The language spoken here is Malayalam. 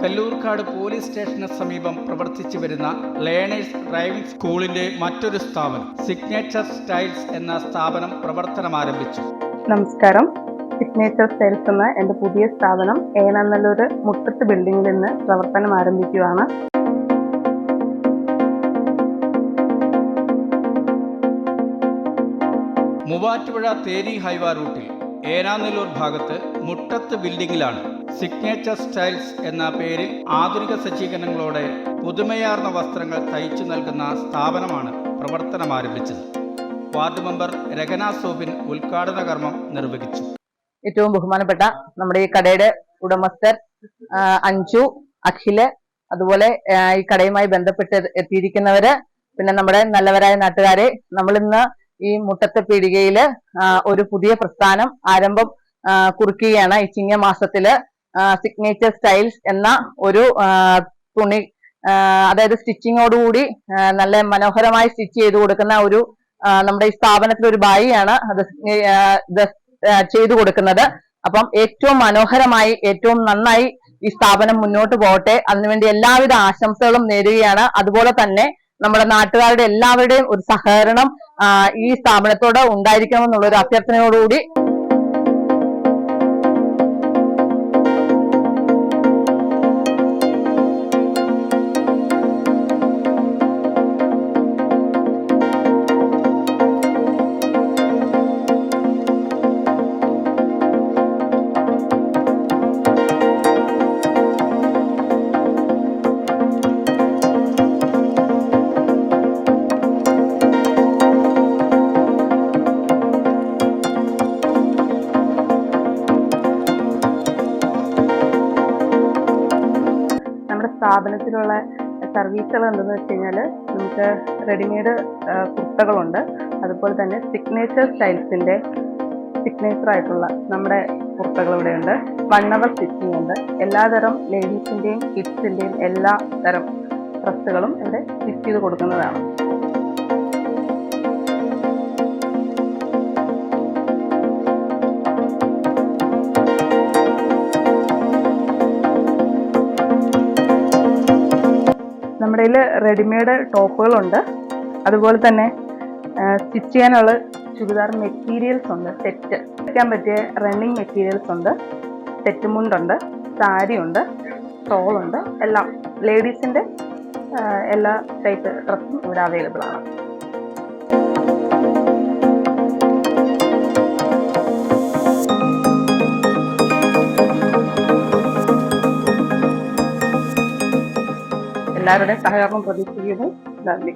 കല്ലൂർക്കാട് പോലീസ് സ്റ്റേഷന് സമീപം പ്രവർത്തിച്ചു വരുന്ന ലേണേഴ്സ് ഡ്രൈവിംഗ് സ്കൂളിന്റെ മറ്റൊരു സ്ഥാപനം സിഗ്നേച്ചർ സ്റ്റൈൽസ് എന്ന സ്ഥാപനം പ്രവർത്തനം ആരംഭിച്ചു. നമസ്കാരം. സിഗ്നേച്ചർ സ്റ്റൈൽസ് എന്ന എന്റെ പുതിയ സ്ഥാപനം ഏനന്നല്ലൂർ മുട്ടത്ത് ബിൽഡിംഗിൽ നിന്ന് പ്രവർത്തനം ആരംഭിക്കുകയാണ് മൂവാറ്റുപുഴ തേനി ഹൈവ റൂട്ടിൽ ഏനാനല്ലൂർ ഭാഗത്ത് മുട്ടത്ത് ബിൽഡിംഗിലാണ് സിഗ്നേച്ചർ സ്റ്റൈൽസ് എന്ന പേരിൽ ആധുനിക സജ്ജീകരണങ്ങളോടെ പുതുമയാർന്ന വസ്ത്രങ്ങൾ തയ്ച്ചു നൽകുന്ന സ്ഥാപനമാണ് പ്രവർത്തനം ആരംഭിച്ചത് വാർഡ് മെമ്പർ രഹന സോബിൻ ഉദ്ഘാടന കർമ്മം നിർവഹിച്ചു. ഏറ്റവും ബഹുമാനപ്പെട്ട നമ്മുടെ ഈ കടയുടെ ഉടമസ്ഥർ അഞ്ചു അഖിൽ അതുപോലെ ഈ കടയുമായി ബന്ധപ്പെട്ട് എത്തിയിരിക്കുന്നവര് പിന്നെ നമ്മുടെ നല്ലവരായ നാട്ടുകാരെ നമ്മൾ ഇന്ന് ഈ മുട്ടത്തെ പീടികയിൽ ഒരു പുതിയ പ്രസ്ഥാനം ആരംഭം കുറിക്കുകയാണ് ഈ ചിങ്ങമാസത്തിൽ. സിഗ്നേച്ചർ സ്റ്റൈൽസ് എന്ന ഒരു തുണി അതായത് സ്റ്റിച്ചിങ്ങോടുകൂടി നല്ല മനോഹരമായി സ്റ്റിച്ച് ചെയ്ത് കൊടുക്കുന്ന ഒരു നമ്മുടെ ഈ സ്ഥാപനത്തിലെ ഒരു ബായിയാണ് അത് ചെയ്തു കൊടുക്കുന്നത്. അപ്പം ഏറ്റവും മനോഹരമായി ഏറ്റവും നന്നായി ഈ സ്ഥാപനം മുന്നോട്ട് പോകട്ടെ. അതിനുവേണ്ടി എല്ലാവിധ ആശംസകളും നേരുകയാണ്. അതുപോലെ തന്നെ നമ്മുടെ നാട്ടുകാരുടെ എല്ലാവരുടെയും ഒരു സഹകരണം ഈ സ്ഥാപനത്തോട് ഉണ്ടായിരിക്കണമെന്നുള്ള ഒരു അഭ്യർത്ഥനയോടുകൂടി സ്ഥാപനത്തിലുള്ള സർവീസുകൾ എന്തെന്ന് വെച്ച് കഴിഞ്ഞാൽ നമുക്ക് റെഡിമെയ്ഡ് കുർത്തകളുണ്ട്. അതുപോലെ തന്നെ സിഗ്നേച്ചർ സ്റ്റൈൽസിന്റെ സിഗ്നേച്ചർ ആയിട്ടുള്ള നമ്മുടെ കുർത്തകൾ ഇവിടെയുണ്ട് വൺ അവർ സ്റ്റിച്ചിങ് ഉണ്ട്. എല്ലാതരം ലേഡീസിന്റെയും കിഡ്സിന്റെയും എല്ലാ തരം ഡ്രസ്സുകളും ഇവിടെ സ്റ്റിച്ച് ചെയ്ത് കൊടുക്കുന്നതാണ്. നമ്മുടെ കയ്യിൽ റെഡിമെയ്ഡ് ടോപ്പുകളുണ്ട്. അതുപോലെ തന്നെ സ്റ്റിച്ച് ചെയ്യാനുള്ള ചുരിദാർ മെറ്റീരിയൽസ് ഉണ്ട്. സെറ്റ്. വയ്ക്കാൻ പറ്റിയ റണ്ണിങ് മെറ്റീരിയൽസ് ഉണ്ട്. സെറ്റ് മുണ്ടുണ്ട് സാരി ഉണ്ട്. ഷോളുണ്ട് എല്ലാം ലേഡീസിന്റെ എല്ലാ ടൈപ്പ് ഡ്രസ്സും ഇവിടെ അവൈലബിൾ ആണ്. എല്ലാവരുടെയും സഹകരണം പ്രതീക്ഷിക്കുന്നു നന്ദി